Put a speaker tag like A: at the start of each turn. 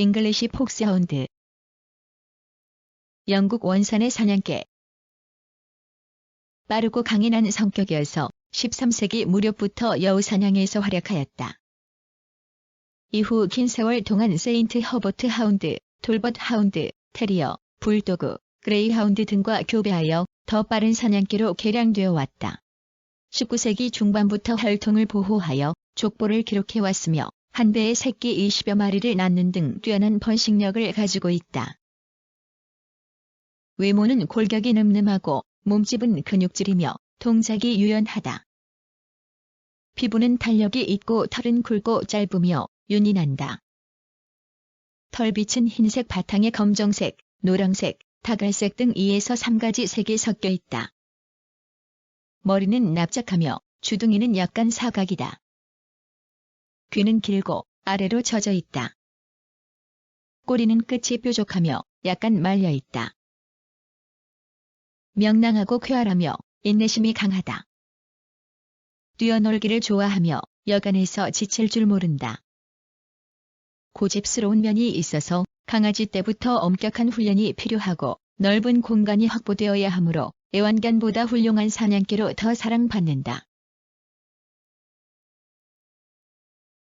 A: 잉글리시 폭스하운드 영국 원산의 사냥개 빠르고 강인한 성격이어서 13세기 무렵부터 여우 사냥에서 활약하였다. 이후 긴 세월 동안 세인트 허버트 하운드, 돌벗 하운드, 테리어, 불도그, 그레이하운드 등과 교배하여 더 빠른 사냥개로 개량되어 왔다. 19세기 중반부터 혈통을 보호하여 족보를 기록해왔으며 한 배의 새끼 20여 마리를 낳는 등 뛰어난 번식력을 가지고 있다. 외모는 골격이 늠름하고 몸집은 근육질이며 동작이 유연하다. 피부는 탄력이 있고 털은 굵고 짧으며 윤이 난다. 털빛은 흰색 바탕에 검정색, 노랑색, 다갈색 등 2에서 3가지 색이 섞여 있다. 머리는 납작하며 주둥이는 약간 사각이다. 귀는 길고 아래로 젖어 있다. 꼬리는 끝이 뾰족하며 약간 말려 있다. 명랑하고 쾌활하며 인내심이 강하다. 뛰어놀기를 좋아하며 여간에서 지칠 줄 모른다. 고집스러운 면이 있어서 강아지 때부터 엄격한 훈련이 필요하고 넓은 공간이 확보되어야 하므로 애완견보다 훌륭한 사냥개로 더 사랑받는다.